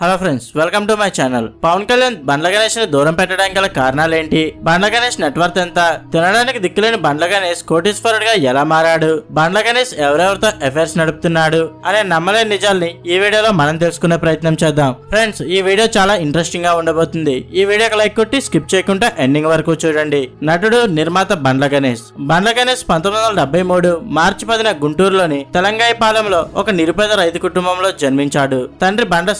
Hello friends welcome to my channel Pavan Kalyan Bandla గణేష్ని దూరం పెట్టడానికి గల కారణాలేంటి? బండ్ల గణేష్ నెట్వర్క్ ఎంత? తినడానికి దిక్కులేని బండ్ల గణేష్ కోటీశ్వరుడిగా ఎలా మారాడు? బండ్ల గణేష్ ఎవరెవరితో అఫైర్స్ నడుపుతున్నాడు? అనే నమ్మలేని నిజాల్ని ఈ వీడియోలో మనం తెలుసుకునే ప్రయత్నం చేద్దాం. ఫ్రెండ్స్ ఈ వీడియో చాలా ఇంట్రెస్టింగ్గా ఉండబోతుంది. ఈ వీడియోకి లైక్ కొట్టి స్కిప్ చేయకుండా ఎండింగ్ వరకు చూడండి. నటుడు నిర్మాత బండ్ల గణేష్. బండ్ల గణేష్ పంతొమ్మిది వందల డెబ్బై మూడు మార్చి పదిన గుంటూరులోని తెలంగాయపాలెంలో ఒక నిరుపేద రైతు కుటుంబంలో జన్మించాడు. తండ్రి బండ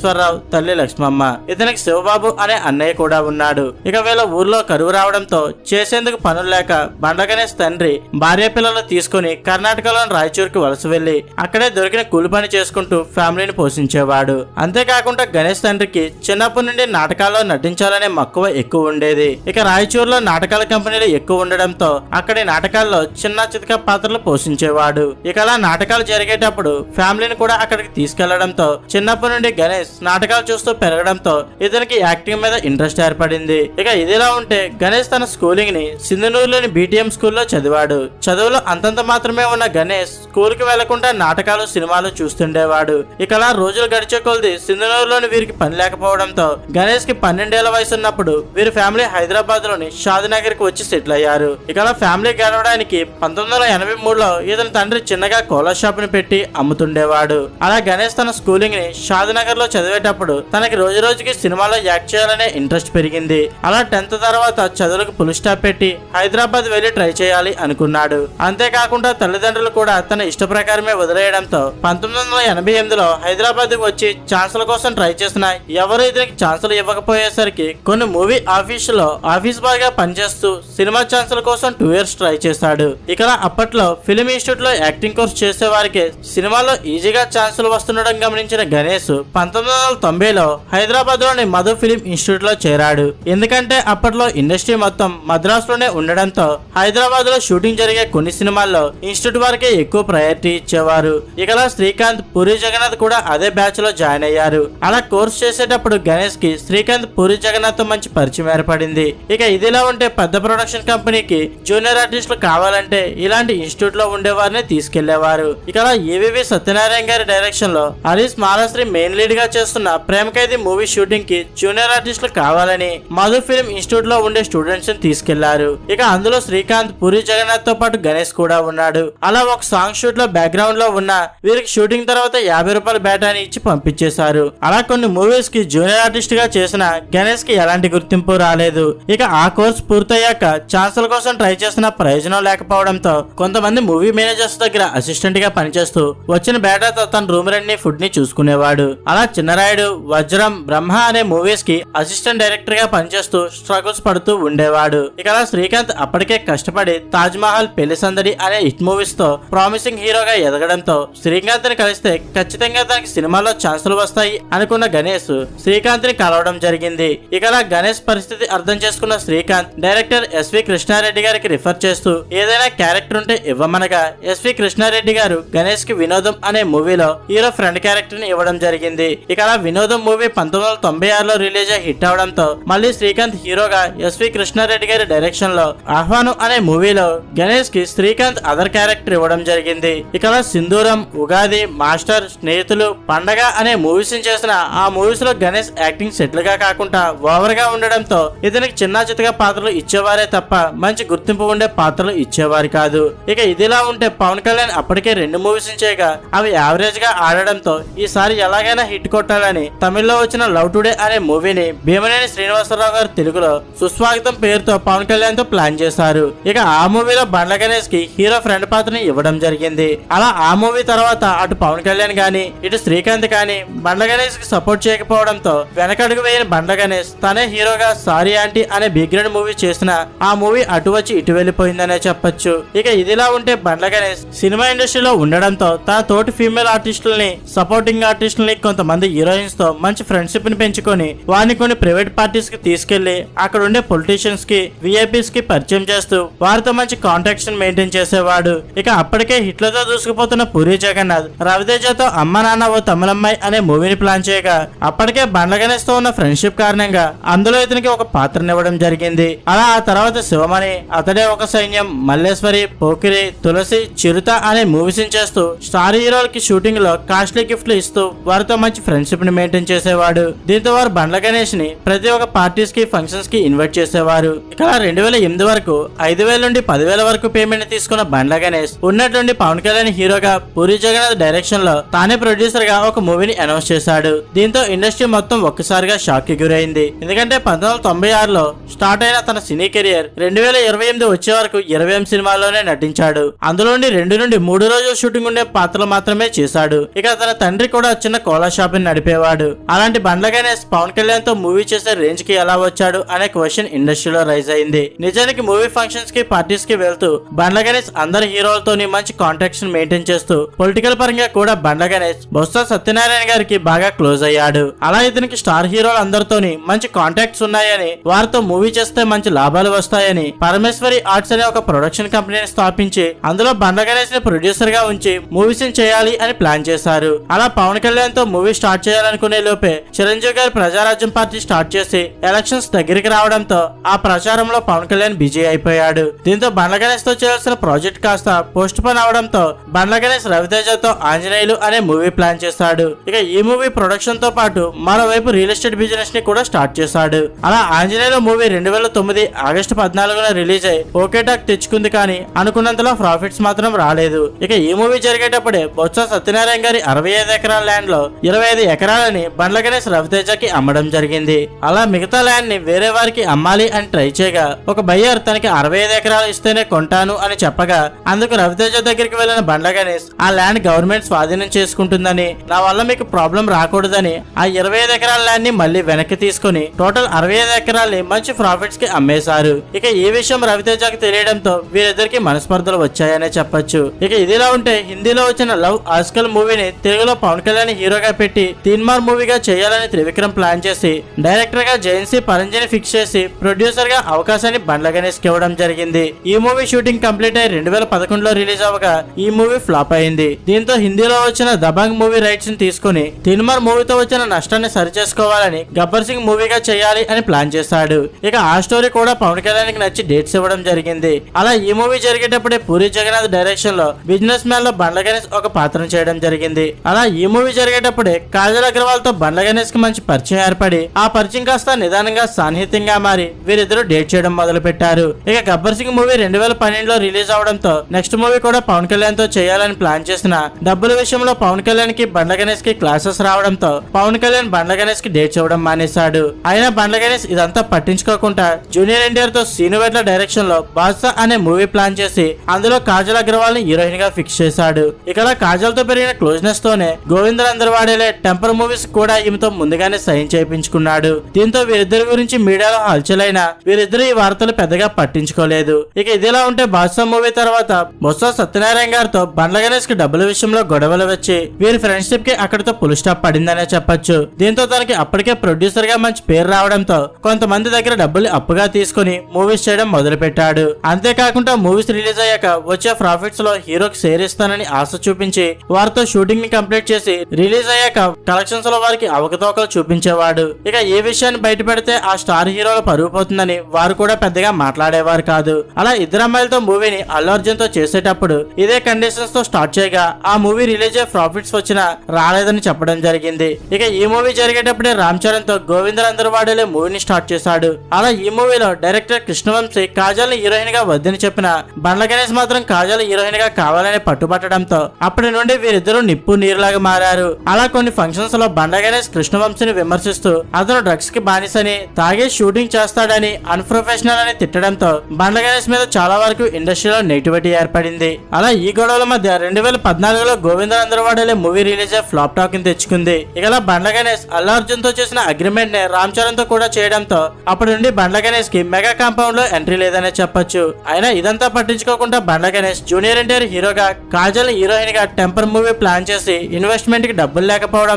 శివనాగేశ్వరరావు తల్లి లక్ష్మమ్మ. ఇతనికి శివబాబు అనే అన్నయ్య కూడా ఉన్నాడు. ఇక వీళ్ళ ఊర్లో కరువు రావడంతో చేసేందుకు పనులు లేక బండ గణేష్ తండ్రి భార్య పిల్లలు తీసుకుని కర్ణాటకలోని రాయచూరుకి వలస వెళ్ళి అక్కడే దొరికిన కూలి పని చేసుకుంటూ ఫ్యామిలీని పోషించేవాడు. అంతేకాకుండా గణేష్ తండ్రికి చిన్నప్పటి నుండి నాటకాల్లో నటించాలనే మక్కువ ఎక్కువ ఉండేది. ఇక రాయచూరులో నాటకాల కంపెనీలు ఎక్కువ ఉండడంతో అక్కడి నాటకాల్లో చిన్న చితక పాత్రలు పోషించేవాడు. ఇక అలా నాటకాలు జరిగేటప్పుడు ఫ్యామిలీని కూడా అక్కడికి తీసుకెళ్ళడంతో చిన్నప్పటి నుండి గణేష్ నాటకాలు చూస్తూ పెరగడంతో ఇతనికి యాక్టింగ్ మీద ఇంట్రెస్ట్ ఏర్పడింది. ఇక ఇదిలా ఉంటే గణేష్ తన స్కూలింగ్ని సింధనూరులోని బీటీఎం స్కూల్లో చదివాడు. చదువులో అంతంత మాత్రమే ఉన్న గణేష్ స్కూల్కి వెళ్ళకుండా నాటకాలు సినిమాలు చూస్తుండేవాడు. ఇక అలా రోజులు గడిచే కొలది సింధనూరులోని వీరికి పని లేకపోవడంతో గణేష్కి పన్నెండేళ్ళ వయసు ఉన్నప్పుడు వీరి ఫ్యామిలీ హైదరాబాద్లోని షాదినగర్కి వచ్చి సెటిల్ అయ్యారు. ఇక అలా ఫ్యామిలీ గడవడానికి పంతొమ్మిది వందల ఎనభై మూడులో ఇతని తండ్రి చిన్నగా కోలా షాప్ని పెట్టి అమ్ముతుండేవాడు. అలా గణేష్ తన స్కూలింగ్ని షాదినగర్లో చదివేటప్పుడు తనకి రోజు రోజుకి సినిమాలో యాక్ట్ చేయాలనే ఇంట్రెస్ట్ పెరిగింది. అలా టెన్త్ తర్వాత చదువులకు పులి స్టాప్ పెట్టి హైదరాబాద్ వెళ్ళి ట్రై చేయాలి అనుకున్నాడు. అంతేకాకుండా తల్లిదండ్రులు కూడా తన ఇష్ట ప్రకారమే వదిలేయడంతో పంతొమ్మిది వందల ఎనభై ఎనిమిదిలో హైదరాబాద్ వచ్చి ఛాన్సుల కోసం ట్రై చేసిన ఎవరు ఇతనికి ఛాన్సులు ఇవ్వకపోయేసరికి కొన్ని మూవీ ఆఫీస్లో ఆఫీస్ బాయ్గా పనిచేస్తూ సినిమా ఛాన్సుల కోసం టూ ఇయర్స్ ట్రై చేశాడు. ఇక్కడ అప్పట్లో ఫిలిం ఇన్స్టిట్యూట్లో యాక్టింగ్ కోర్స్ చేసే వారికి సినిమాలో ఈజీగా ఛాన్సులు వస్తుండడం గమనించిన గణేష్ పంతొమ్మిది వందల తొంభైలో హైదరాబాద్లోని మధు ఫిలిం ఇన్స్టిట్యూట్లో చేరాడు. ఎందుకంటే అప్పట్లో ఇండస్ట్రీ మొత్తం మద్రాస్లోనే ఉండడంతో హైదరాబాద్లో షూటింగ్ జరిగే కొన్ని సినిమాల్లో ఇన్స్టిట్యూట్ వారికే ఎక్కువ ప్రయారిటీ ఇచ్చేవారు. ఇకలా శ్రీకాంత్ పూరి జగన్నాథ్ కూడా అదే బ్యాచ్లో జాయిన్ అయ్యారు. అలా కోర్స్ చేసేటప్పుడు గణేష్కి శ్రీకాంత్ పూరి జగన్నాథ్తో మంచి పరిచయం ఏర్పడింది. ఇక ఇదిలా ఉంటే పెద్ద ప్రొడక్షన్ కంపెనీకి జూనియర్ ఆర్టిస్టులు కావాలంటే ఇలాంటి ఇన్స్టిట్యూట్లో ఉండేవారిని తీసుకెళ్ళేవారు. ఇక అలా ఏవివి సత్యనారాయణ గారి డైరెక్షన్లో హరీష్ మాలాశ్రీ మెయిన్ లీడ్గా చేస్తున్న ప్రేమ ఖైదీ మూవీ షూటింగ్కి జూనియర్ ఆర్టిస్టులు కావాలని మధు ఫిల్మ్ ఇన్స్టిట్యూట్లో ఉండే స్టూడెంట్స్ని తీసుకెళ్ళారు. ఇక అందులో శ్రీకాంత్ పూరి జగన్నాథ్తో పాటు గణేష్ కూడా ఉన్నాడు. అలా ఒక సాంగ్ షూట్లో బ్యాక్గ్రౌండ్లో ఉన్న వీరికి షూటింగ్ తర్వాత యాభై రూపాయల బ్యాటాని ఇచ్చి పంపించేశారు. అలా కొన్ని మూవీస్కి జూనియర్ ఆర్టిస్ట్గా చేసిన గణేష్కి ఎలాంటి గుర్తింపు రాలేదు. ఇక ఆ కోర్స్ పూర్తయ్యాక ఛాన్సుల కోసం ట్రై చేసిన ప్రయోజనం లేకపోవడంతో కొంతమంది మూవీ మేనేజర్స్ దగ్గర అసిస్టెంట్గా పనిచేస్తూ వచ్చిన బేటాతో తన రూమ్ రెంట్ని ఫుడ్ని చూసుకునేవాడు. అలా చిన్న చిన్నరాయుడు వజ్రం బ్రహ్మ అనే మూవీస్కి అసిస్టెంట్ డైరెక్టర్గా పనిచేస్తూ స్ట్రగుల్స్ పడుతూ ఉండేవాడు. ఇక శ్రీకాంత్ అప్పటికే కష్టపడి తాజ్ మహల్ పెళ్ళి సందడి అనే హిట్ మూవీస్తో ప్రామిసింగ్ హీరోగా ఎదగడంతో శ్రీకాంత్ని కలిస్తే ఖచ్చితంగా తనకి సినిమాలో ఛాన్సులు వస్తాయి అనుకున్న గణేష్ శ్రీకాంత్ని కలవడం జరిగింది. ఇక గణేష్ పరిస్థితి అర్థం చేసుకున్న శ్రీకాంత్ డైరెక్టర్ ఎస్వి కృష్ణారెడ్డి గారికి రిఫర్ చేస్తూ ఏదైనా క్యారెక్టర్ ఉంటే ఇవ్వమనగా ఎస్వి కృష్ణారెడ్డి గారు గణేష్కి వినోదం అనే మూవీలో హీరో ఫ్రెండ్ క్యారెక్టర్ని ఇవ్వడం జరిగింది. ఇక అలా వినోదం మూవీ పంతొమ్మిది వందల తొంభై ఆరులో రిలీజ్ అయ్యి హిట్ అవడంతో మళ్ళీ శ్రీకాంత్ హీరోగా ఎస్వి కృష్ణారెడ్డి గారి డైరెక్షన్లో ఆహ్వానం అనే మూవీలో గణేష్కి శ్రీకాంత్ అదర్ క్యారెక్టర్ ఇవ్వడం జరిగింది. ఇక సింధూరం ఉగాది మాస్టర్ స్నేహితులు పండగ అనే మూవీస్ చేసిన ఆ మూవీస్లో గణేష్ యాక్టింగ్ సెటిల్గా కాకుండా ఓవర్గా ఉండడంతో ఇతనికి చిన్న చితగా పాత్రలు ఇచ్చేవారే తప్ప మంచి గుర్తింపు ఉండే పాత్రలు ఇచ్చేవారు కాదు. ఇక ఇదిలా ఉంటే పవన్ కళ్యాణ్ అప్పటికే రెండు మూవీస్ చేయగా అవి యావరేజ్గా ఆడడంతో ఈసారి ఎలాగైనా హిట్ కొట్టాలని తమిళ్ళో వచ్చిన లవ్ టుడే అనే మూవీని భీమనేని శ్రీనివాసరావు గారు తెలుగులో సుస్వాగతం పేరుతో పవన్ కళ్యాణ్తో ప్లాన్ చేశారు. ఇక ఆ మూవీలో బండ్ల గణేష్కి హీరో ఫ్రెండ్ పాత్రని ఇవ్వడం జరిగింది. అలా ఆ మూవీ తర్వాత అటు పవన్ కళ్యాణ్ గాని ఇటు శ్రీకాంత్ గాని బండ్ల గణేష్కి సపోర్ట్ చేయకపోవడంతో వెనకడుగు వేయని బండ్ల గణేష్ తనే హీరోగా సారీ ఆంటీ అనే బిగ్రెడ్ మూవీ చేసిన ఆ మూవీ అటు వచ్చి ఇటు వెళ్ళిపోయిందనే చెప్పొచ్చు. ఇక ఇదిలా ఉంటే బండ్ల గణేష్ సినిమా ఇండస్ట్రీలో ఉండడంతో తన తోటి ఫీమేల్ ఆర్టిస్టులని సపోర్టింగ్ ఆర్టిస్టులని కొంతమంది హీరోయిన్స్తో మంచి ఫ్రెండ్షిప్ని పెంచుకొని వారిని కొన్ని ప్రైవేట్ పార్టీస్కి తీసుకెళ్ళి అక్కడ ఉండే పొలిటీషియన్స్కి విఐపీస్కి పరిచయం చేస్తూ వారితో మంచి కాంటాక్ట్స్ మెయింటైన్ చేసేవాడు. ఇక అప్పటికే హిట్లతో దూసుకుపోతున్న పూరి జగన్నాథ్ రవితేజతో అమ్మ నాన్న ఓ తమిళమ్మాయి అనే మూవీని ప్లాన్ చేయగా అప్పటికే బండ్ల గణేష్తో ఉన్న ఫ్రెండ్షిప్ కారణంగా అందులో ఇతనికి ఒక పాత్రనివ్వడం జరిగింది. అలా ఆ తర్వాత శివమణి అతడే ఒక సైన్యం మల్లేశ్వరి పోకిరి తులసి చిరుత అనే మూవీస్ చేస్తూ స్టార్ హీరోలకి షూటింగ్లో కాస్ట్లీ గిఫ్ట్లు ఇస్తూ వారితో మంచి ఫ్రెండ్ ఫ్రెండ్షిప్ని మెయింటైన్ చేసేవాడు. దీంతో వారు బండ్ల గణేష్ని ప్రతి ఒక్క పార్టీస్కి ఫంక్షన్స్కి ఇన్వైట్ చేసేవారు. ఇక రెండు వేల ఎనిమిది వరకు ఐదు వేల నుండి పదివేల వరకు పేమెంట్ తీసుకున్న బండ్ల గణేష్ ఉన్నటువంటి పవన్ కళ్యాణ్ హీరోగా పూరి జగన్నాథ్ డైరెక్షన్లో తానే ప్రొడ్యూసర్గా ఒక మూవీని అనౌన్స్ చేశాడు. దీంతో ఇండస్ట్రీ మొత్తం ఒక్కసారిగా షాక్కి గురైంది. ఎందుకంటే పంతొమ్మిది వందల తొంభై ఆరులో స్టార్ట్ అయిన తన సినీ కెరియర్ రెండు వేల ఇరవై ఎనిమిది వచ్చే వరకు ఇరవై ఎనిమిది సినిమాల్లోనే నటించాడు. అందులో రెండు నుండి మూడు రోజులు షూటింగ్ ఉండే పాత్రలు మాత్రమే చేశాడు. ఇక తన తండ్రి కూడా చిన్న కోలా షాప్ నడిపేవాడు. అలాంటి బండ్ల గణేష్ పవన్ కళ్యాణ్తో మూవీ చేసే రేంజ్కి ఎలా వచ్చాడు అనే క్వశ్చన్ ఇండస్ట్రీలో రైజ్ అయింది. నిజానికి మూవీ ఫంక్షన్స్కి పార్టీస్కి వెళ్తూ బండ్ల గణేష్ అందరి హీరోలతోని మంచి కాంటాక్ట్స్ మెయింటైన్ చేస్తూ పొలిటికల్ పరంగా కూడా బండ్ల గణేష్ బొత్స సత్యనారాయణ గారికి బాగా క్లోజ్ అయ్యాడు. అలా ఇతనికి స్టార్ హీరోలు అందరితోని మంచి కాంటాక్ట్స్ ఉన్నాయని వారితో మూవీ చేస్తే మంచి లాభాలు వస్తాయని పరమేశ్వరి ఆర్ట్స్ అనే ఒక ప్రొడక్షన్ కంపెనీని స్థాపించి అందులో బండ్ల గణేష్ని ప్రొడ్యూసర్గా ఉంచి మూవీస్ చేయాలి అని ప్లాన్ చేశారు. అలా పవన్ కళ్యాణ్తో మూవీ స్టార్ట్ చేయాలనుకునే లోపే చిరంజీవి గారు ప్రజారాజ్యం పార్టీ స్టార్ట్ చేసి ఎలక్షన్స్ దగ్గరికి రావడంతో ఆ ప్రచారంలో పవన్ కళ్యాణ్ బిజీ అయిపోయాడు. దీంతో బండ్ల గణేష్తో చేయాల్సిన ప్రాజెక్ట్ కాస్త పోస్ట్ పోన్ అవడంతో బండ్ల గణేష్ రవితేజతో ఆంజనేయులు అనే మూవీ ప్లాన్ చేశాడు. ఇక ఈ మూవీ ప్రొడక్షన్తో పాటు మరోవైపు రియల్ ఎస్టేట్ బిజినెస్ని కూడా స్టార్ట్ చేశాడు. అలా ఆంజనేయులు మూవీ రెండు వేల తొమ్మిది ఆగస్టు పద్నాలుగున రిలీజ్ అయి ఓకే టాక్ తెచ్చుకుంది కానీ అనుకున్నంతలో ప్రాఫిట్స్ మాత్రం రాలేదు. ఇక ఈ మూవీ జరిగేటప్పుడే బొత్స సత్యనారాయణ గారి అరవై ఐదు ఎకరాల ల్యాండ్లో ఇరవై ఐదు ఎకరాలని బండ్ల గణేష్ రవితేజకి అమ్మడం జరిగింది. అలా మిగతా ల్యాండ్ని వేరే వారికి అమ్మాలి అని ట్రై చేయగా ఒక బయ్యర్ తనకి అరవై ఐదు ఎకరాలు ఇస్తేనే కొంటాను అని చెప్పగా అందుకు రవితేజ దగ్గరికి వెళ్ళిన బండ్ల గణేష్ ఆ ల్యాండ్ గవర్నమెంట్ స్వాధీనం చేసుకుంటుందని నా వల్ల మీకు ప్రాబ్లం రాకూడదని ఆ ఇరవై ఐదు ఎకరాల ల్యాండ్ని మళ్ళీ వెనక్కి తీసుకుని టోటల్ అరవై ఐదు ఎకరాల్ని మంచి ప్రాఫిట్స్కి అమ్మేశారు. ఇక ఈ విషయం రవితేజకి తెలియడంతో వీరిద్దరికి మనస్పర్ధలు వచ్చాయనే చెప్పొచ్చు. ఇక ఇదిలా ఉంటే హిందీలో వచ్చిన లవ్ ఆస్కల్ మూవీని తెలుగులో పవన్ కళ్యాణ్ హీరోగా పెట్టి తీన్మార్ మూవీగా చేయాలని త్రివిక్రమ్ ప్లాన్ చేసి డైరెక్టర్గా జయంసి పరంజని ఫిక్స్ చేసి ప్రొడ్యూసర్గా అవకాశాన్ని బండ్ల గణేష్కి ఇవ్వడం జరిగింది. ఈ మూవీ షూటింగ్ కంప్లీట్ అయి రెండు వేల పదకొండులో రిలీజ్ అవ్వగా ఈ మూవీ ఫ్లాప్ అయింది. దీంతో హిందీలో వచ్చిన దబాంగ్ మూవీ రైట్స్ని తీసుకుని తిన్మార్ మూవీతో వచ్చిన నష్టాన్ని సరిచేసుకోవాలని గబ్బర్ సింగ్ మూవీగా చేయాలి అని ప్లాన్ చేశాడు. ఇక ఆ స్టోరీ కూడా పవన్ కళ్యాణ్కి నచ్చి డేట్స్ ఇవ్వడం జరిగింది. అలా ఈ మూవీ జరిగేటప్పుడే పూరి జగన్నాథ్ డైరెక్షన్లో బిజినెస్ మ్యాన్లో బండ్ల గణేష్ ఒక పాత్రను చేయడం జరిగింది. అలా ఈ మూవీ జరిగేటప్పుడే కాజల్ అగ్రవాల్తో బండ్ల గణేష్కి మంచి పరిచయం ఏర్పడి ఆ పరిచయం కాస్త నిదానంగా సాన్నిహిత్యంగా మారి వీరిద్దరూ డేట్ చేయడం మొదలు పెట్టారు ఇక గబ్బర్ సింగ్ మూవీ రెండు వేల పన్నెండులో రిలీజ్ అవడంతో నెక్స్ట్ మూవీ కూడా పవన్ కళ్యాణ్తో చేయాలని ప్లాన్ చేసిన డబ్బుల విషయంలో పవన్ కళ్యాణ్కి బండ్ల గణేష్కి క్లాసెస్ రావడంతో పవన్ కళ్యాణ్ బండ్ల గణేష్కి డేట్ ఇవ్వడం మానేశాడు. అయినా బండ్ల గణేష్ ఇదంతా పట్టించుకోకుండా జూనియర్ ఎన్టీఆర్తో శ్రీనువెట్ల డైరెక్షన్లో బాద్షా అనే మూవీ ప్లాన్ చేసి అందులో కాజల్ అగ్రవాల్ని హీరోయిన్గా ఫిక్స్ చేశాడు. ఇక్కడ కాజల్తో పెరిగిన క్లోజ్నెస్ తోనే గోవిందర్ అందరు వాడేలే టెంపర్ మూవీస్ కూడా ఈమెతో ముందుగానే సైన్ చేయించుకున్నాడు. దీంతో వీరిద్దరి గురించి మీడియాలో హల్చలైన వీరిద్దరు ఈ వార్తలు పెద్దగా పట్టించుకోలేదు. ఇక ఇదిలా ఉంటే బాద్షా మూవీ తర్వాత బొత్స సత్యనారాయణ గారితో బండ్ల గణేష్కి డబ్బుల విషయంలో గొడవలు వచ్చి వీరి ఫ్రెండ్షిప్కి అక్కడితో పులు స్టాప్ పడిందనే చెప్పొచ్చు. దీంతో తనకి అప్పటికే ప్రొడ్యూసర్గా మంచి పేరు రావడంతో కొంతమంది దగ్గర డబ్బులు అప్పుగా తీసుకుని మూవీస్ చేయడం మొదలు పెట్టాడు అంతేకాకుండా మూవీస్ రిలీజ్ అయ్యాక వచ్చే ప్రాఫిట్స్లో హీరోకి షేర్ ఇస్తానని ఆశ చూపించి వారితో షూటింగ్ని కంప్లీట్ చేసి రిలీజ్ అయ్యాక కలెక్షన్స్లో వారికి అవకతవకలు చూపించేవాడు. ఇక ఏ విషయాన్ని బయట పెడితే ఆ స్టార్ హీరోలు పరుగు పోతుందని వారు కూడా పెద్దగా మాట్లాడేవారు కాదు. అలా ఇద్దరు అమ్మాయిలతో మూవీని అల్లు అర్జున్తో చేసేటప్పుడు ఇదే కండిషన్స్తో స్టార్ట్ చేయగా ఆ మూవీ రిలీజ్ అయ్యే ప్రాఫిట్స్ వచ్చినా రాలేదని చెప్పడం జరిగింది. ఇక ఈ మూవీ జరిగేటప్పుడే రామ్ చరణ్తో గోవిందర్ వాడేలే మూవీని స్టార్ట్ చేశాడు. అలా ఈ మూవీలో డైరెక్టర్ కృష్ణవంశీ కాజల్ని హీరోయిన్గా వద్దని చెప్పిన బండ్ల గణేష్ మాత్రం కాజల్ హీరోయిన్గా కావాలని పట్టుబట్టడంతో అప్పటి నుండి వీరిద్దరూ నిప్పు నీరులాగా మారారు. అలా కొన్ని ఫంక్షన్స్లో బండ గణేష్ కృష్ణవంశిని విమర్శిస్తూ అతను డ్రగ్స్కి బానిసని తాగే షూటింగ్ చేస్తాడని అన్ప్రొఫెషనల్ అని తిట్టడంతో బండ గణేష్ మీద చాలా వరకు ఇండస్ట్రీలో నెగిటివిటీ ఏర్పడింది. అలా ఈ గొడవల మధ్య రెండు వేల పద్నాలుగులో గోవింద అందరవాడలే మూవీ రిలీజ్ అయ్యి ఫ్లాప్ టాక్ని తెచ్చుకుంది. ఇకలా బండ గణేష్ అల్లు అర్జున్తో చేసిన అగ్రిమెంట్ని రామ్ చరణ్తో కూడా చేయడంతో అప్పటి నుండి బండ గణేష్కి మెగా కాంపౌండ్లో ఎంట్రీ లేదనే చెప్పొచ్చు. అయినా ఇదంతా పట్టించుకోకుండా బండ గణేష్ జూనియర్ ఎన్టీఆర్ హీరోగా కాజల్ హీరోయిన్గా టెంపర్ మూవీ ప్లాన్ చేసి ఇన్వెస్ట్మెంట్కి డబ్బులు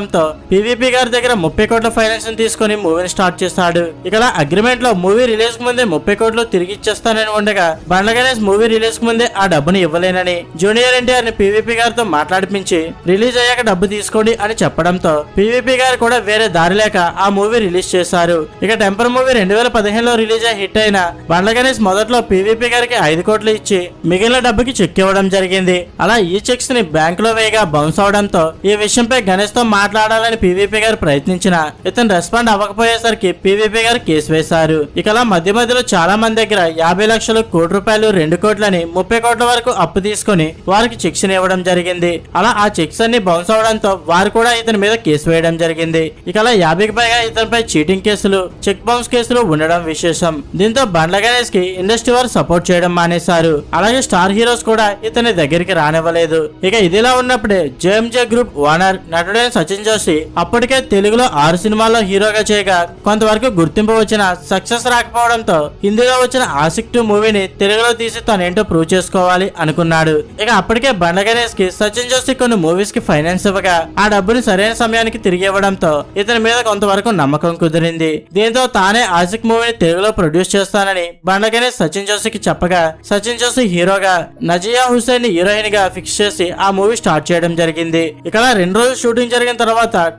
లేకపోవడంతో పీవీపీ గారి దగ్గర ముప్పై కోట్ల ఫైనాన్స్ తీసుకుని మూవీని స్టార్ట్ చేస్తాడు. ఇక్కడ అగ్రిమెంట్లో మూవీ రిలీజ్కు ముందే ముప్పై కోట్లు తిరిగి ఇచ్చేస్తానని ఉండగా బండ గణేష్ మూవీ రిలీజ్కు ముందే ఆ డబ్బును ఇవ్వలేనని జూనియర్ ఎన్టీఆర్ని పీవీపీ గారితో మాట్లాడిపించి రిలీజ్ అయ్యాక డబ్బు తీసుకోండి అని చెప్పడంతో పీవీపీ గారు కూడా వేరే దారి లేక ఆ మూవీ రిలీజ్ చేశారు. ఇక టెంపర్ మూవీ రెండు వేల పదిహేనులో రిలీజ్ అయ్యి హిట్ అయిన బండ గణేష్ మొదట్లో పీవీపీ గారికి ఐదు కోట్లు ఇచ్చి మిగిలిన డబ్బుకి చెక్ ఇవ్వడం జరిగింది. అలా ఈ చెక్స్ని బ్యాంక్లో వేయగా బౌన్స్ అవడంతో ఈ విషయంపై గణేష్తో మాట్లాడి మాట్లాడాలని పీవీపీ గారు ప్రయత్నించిన ఇతను రెస్పాండ్ అవ్వకపోయేసరికి పీవీపీ గారు కేసు వేశారు. ఇకలా మధ్య మధ్యలో చాలా మంది దగ్గర యాభై లక్షలు కోటి రూపాయలు రెండు కోట్లని ముప్పై కోట్ల వరకు అప్పు తీసుకొని వారికి శిక్షణ ఇవ్వడం జరిగింది. అలా ఆ చెక్స్ అన్ని బౌన్స్ అవడంతో వారు కూడా ఇతని మీద కేసు వేయడం జరిగింది. ఇకలా యాభైకి పైగా ఇతనిపై చీటింగ్ కేసులు చెక్ బౌన్స్ కేసులు ఉండడం విశేషం. దీంతో బండ్ల గణేష్కి ఇండస్ట్రీ వారు సపోర్ట్ చేయడం మానేశారు. అలాగే స్టార్ హీరోస్ కూడా ఇతని దగ్గరికి రానివ్వలేదు. ఇక ఇదిలా ఉన్నప్పుడే జేఎంజే గ్రూప్ ఓనర్ నటుడైన సచిన్ జోషి అప్పటికే తెలుగులో ఆరు సినిమాల్లో హీరోగా చేయగా కొంతవరకు గుర్తింపు వచ్చిన సక్సెస్ రాకపోవడంతో హిందీలో వచ్చిన ఆసిక్ టూ మూవీని తెలుగులో తీసి తనేంటో ప్రూవ్ చేసుకోవాలి అనుకున్నాడు. ఇక అప్పటికే బండ గణేష్కి సచిన్ జోషి కొన్ని మూవీస్కి ఫైనాన్స్ ఇవ్వగా ఆ డబ్బుని సరైన సమయానికి తిరిగి ఇవ్వడంతో ఇతని మీద కొంతవరకు నమ్మకం కుదిరింది. దీంతో తానే ఆసిక్ మూవీని తెలుగులో ప్రొడ్యూస్ చేస్తానని బండ గణేష్ సచిన్ జోషికి చెప్పగా సచిన్ జోషి హీరోగా నజియా హుసేన్ని హీరోయిన్గా ఫిక్స్ చేసి ఆ మూవీ స్టార్ట్ చేయడం జరిగింది. ఇక రెండు రోజులు షూటింగ్ జరిగిన తర్వాత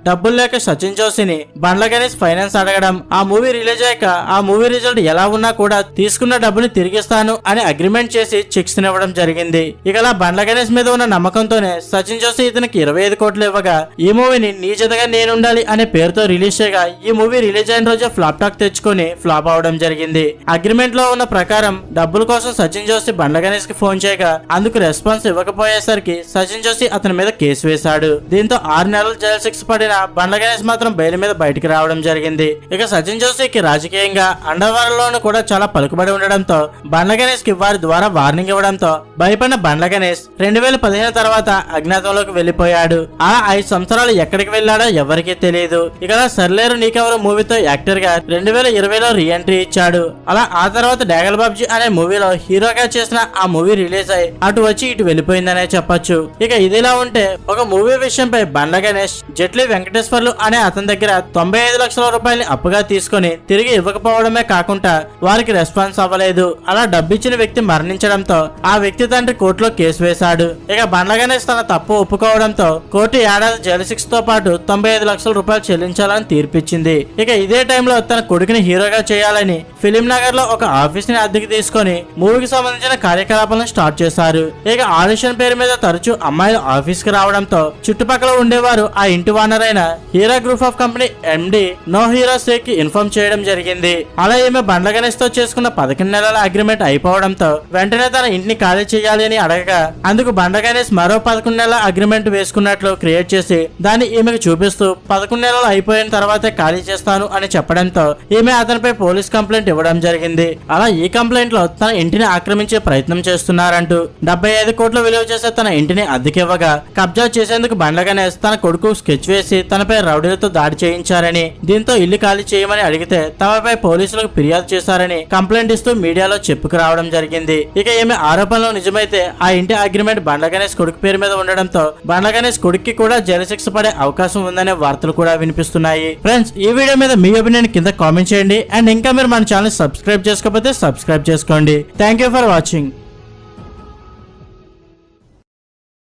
డబ్బులు లేక సచిన్ జోషిని బండ్ల గణేష్ ఫైనాన్స్ అడగడం ఆ మూవీ రిలీజ్ అయ్యాక ఆ మూవీ రిజల్ట్ ఎలా ఉన్నా కూడా తీసుకున్న డబ్బుని తిరిగిస్తాను అని అగ్రిమెంట్ చేసి చెక్స్ ఇవ్వడం జరిగింది. ఇక అలా బండ్ల గణేష్ మీద ఉన్న నమ్మకంతోనే సచిన్ జోషి ఇతనికి ఇరవై ఐదు కోట్లు ఇవ్వగా ఈ మూవీని నీ జతగా నేనుండాలి అనే పేరుతో రిలీజ్ చేయగా ఈ మూవీ రిలీజ్ అయిన రోజే ఫ్లాప్ టాక్ తెచ్చుకొని ఫ్లాప్ అవడం జరిగింది. అగ్రిమెంట్లో ఉన్న ప్రకారం డబ్బుల కోసం సచిన్ జోషి బండ్ల గణేష్కి ఫోన్ చేయగా అందుకు రెస్పాన్స్ ఇవ్వకపోయేసరికి సచిన్ జోషి అతని మీద కేసు వేశాడు. దీంతో ఆరు నెలలు జైలు సిక్స్ పడిన బండ గణేష్ మాత్రం బయలు మీద బయటికి రావడం జరిగింది. ఇక సచిన్ జోషికి రాజకీయంగా అండవారంలోనూ కూడా చాలా పలుకుబడి ఉండడంతో బండ గణేష్కి వారి ద్వారా వార్నింగ్ ఇవ్వడంతో భయపడిన బండ్ల గణేష్ రెండు వేల పదిహేను తర్వాత అజ్ఞాతంలోకి వెళ్ళిపోయాడు ఆ ఐదు సంవత్సరాలు ఎక్కడికి వెళ్ళాడో ఎవరికీ తెలియదు ఇక సర్లేరు నీకెవరు మూవీతో యాక్టర్గా రెండు వేల ఇరవైలో రీ ఎంట్రీ ఇచ్చాడు. అలా ఆ తర్వాత డాగల్ బాబ్జీ అనే మూవీలో హీరోగా చేసిన ఆ మూవీ రిలీజ్ అయి అటు వచ్చి ఇటు వెళ్ళిపోయిందనే చెప్పొచ్చు. ఇక ఇదిలా ఉంటే ఒక మూవీ విషయంపై బండ్ల గణేష్ జట్లీ వెంకటేశ్వర్లు అనే అతని దగ్గర తొంభై ఐదు లక్షల రూపాయలని అప్పుగా తీసుకొని తిరిగి ఇవ్వకపోవడమే కాకుండా వారికి రెస్పాన్స్ అవ్వలేదు. అలా డబ్బిచ్చిన వ్యక్తి మరణించడంతో ఆ వ్యక్తి తండ్రి కోర్టులో కేసు వేశాడు. ఇక బండ్ల గణేష్ తన తప్పు ఒప్పుకోవడంతో కోర్టు ఏడాది జైలు శిక్ష తో పాటు తొంభై ఐదు లక్షల రూపాయలు చెల్లించాలని తీర్పిచ్చింది. ఇక ఇదే టైంలో తన కొడుకుని హీరోగా చేయాలని ఫిలిం నగర్లో ఒక ఆఫీస్ని అద్దెకి తీసుకొని మూవీకి సంబంధించిన కార్యకలాపాలను స్టార్ట్ చేశారు. ఇక ఆడిషన్ పేరు మీద తరచూ అమ్మాయిలు ఆఫీస్కి రావడంతో చుట్టుపక్కల ఉండేవారు ఆ ఇంటి ఓనర్ అయిన Hero group of company MD no hero stay కి ఇన్ఫార్మ్ చేయడం జరిగింది. అలా ఈమె బండ్ల గణేష్తో చేసుకున్న పదకొండు నెలల అగ్రిమెంట్ అయిపోవడంతో వెంటనే తన ఇంటిని ఖాళీ చేయాలి అని అడగగా అందుకు బండ్ల గణేష్ మరో పదకొండు నెలల అగ్రిమెంట్ వేసుకున్నట్లు క్రియేట్ చేసి దాన్ని ఈమెకు చూపిస్తూ పదకొండు నెలలు అయిపోయిన తర్వాతే ఖాళీ చేస్తాను అని చెప్పడంతో ఈమె అతనిపై పోలీస్ కంప్లైంట్ ఇవ్వడం జరిగింది. అలా ఈ కంప్లైంట్లో తన ఇంటిని ఆక్రమించే ప్రయత్నం చేస్తున్నారంటూ డెబ్బై ఐదు కోట్ల విలువ చేసే తన ఇంటిని అద్దెకివ్వగా కబ్జా చేసేందుకు బండ్ల గణేష్ తన కొడుకు స్కెచ్ వేసి తనపై రౌడీలతో దాడి చేయించారని దీంతో ఇల్లు ఖాళీ చేయమని అడిగితే తమపై పోలీసులకు ఫిర్యాదు చేశారని కంప్లైంట్ ఇస్తూ మీడియాలో చెప్పుకు రావడం జరిగింది. ఇక ఈమె ఆరోపణలు నిజమైతే ఆ ఇంటి అగ్రిమెంట్ బండ్ల గణేష్ కొడుకు పేరు మీద ఉండడంతో బండ్ల గణేష్ కొడుక్కి కూడా జలశిక్ష పడే అవకాశం ఉందనే వార్తలు కూడా వినిపిస్తున్నాయి. ఫ్రెండ్స్ ఈ వీడియో మీద మీ ఒపీనియన్ కింద కామెంట్ చేయండి. అండ్ ఇంకా మీరు మన ఛానల్ సబ్స్క్రైబ్ చేసుకోకపోతే సబ్స్క్రైబ్ చేసుకోండి. Thank you for watching.